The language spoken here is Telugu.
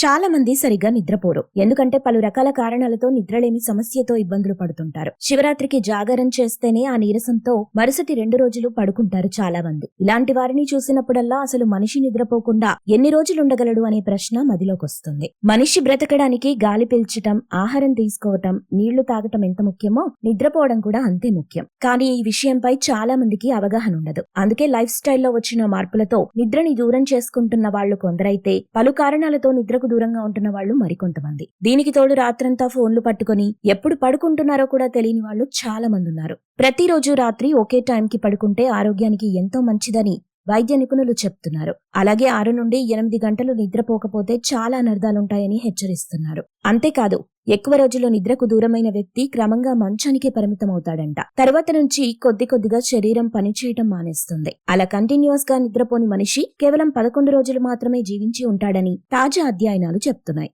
చాలా మంది సరిగ్గా నిద్రపోరు. ఎందుకంటే పలు రకాల కారణాలతో నిద్రలేమి సమస్యతో ఇబ్బందులు పడుతుంటారు. శివరాత్రికి జాగరం చేస్తేనే ఆ నీరసంతో మరుసటి రెండు రోజులు పడుకుంటారు చాలా మంది ఇలాంటి వారిని చూసినప్పుడల్లా అసలు మనిషి నిద్రపోకుండా ఎన్ని రోజులు ఉండగలడు అనే ప్రశ్న మదిలోకొస్తుంది మనిషి బ్రతకడానికి గాలి పీల్చటం ఆహారం తీసుకోవటం నీళ్ళు తాగటం ఎంత ముఖ్యమో నిద్రపోవడం కూడా అంతే ముఖ్యం. కానీ ఈ విషయంపై చాలా మందికి అవగాహన ఉండదు. అందుకే లైఫ్ స్టైల్లో వచ్చిన మార్పులతో నిద్రని దూరం చేసుకుంటున్న వాళ్ళు కొందరైతే పలు కారణాలతో నిద్రకు దూరంగా ఉంటున్న వాళ్ళు మరికొంతమంది. దీనికి తోడు రాత్రంతా ఫోన్లు పట్టుకొని ఎప్పుడు పడుకుంటున్నారో కూడా తెలియని వాళ్ళు చాలా మంది ఉన్నారు ప్రతిరోజు రాత్రి ఒకే టైంకి పడుకుంటే ఆరోగ్యానికి ఎంతో మంచిదని వైద్య నిపుణులు చెప్తున్నారు. అలాగే ఆరు నుండి ఎనిమిది గంటలు నిద్రపోకపోతే చాలా అనర్థాలుంటాయని హెచ్చరిస్తున్నారు. అంతేకాదు ఎక్కువ రోజులు నిద్రకు దూరమైన వ్యక్తి క్రమంగా మంచానికే పరిమితమవుతాడంట. తర్వాత నుంచి కొద్ది కొద్దిగా శరీరం పనిచేయటం మానేస్తుంది. అలా కంటిన్యూస్గా నిద్రపోని మనిషి కేవలం పదకొండు రోజులు మాత్రమే జీవించి ఉంటాడని తాజా అధ్యయనాలు చెప్తున్నాయి.